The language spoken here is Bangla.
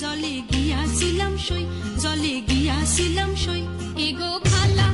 জলে গিয়াছিলাম সই জলে গিয়াছিলাম সই। এগো খালা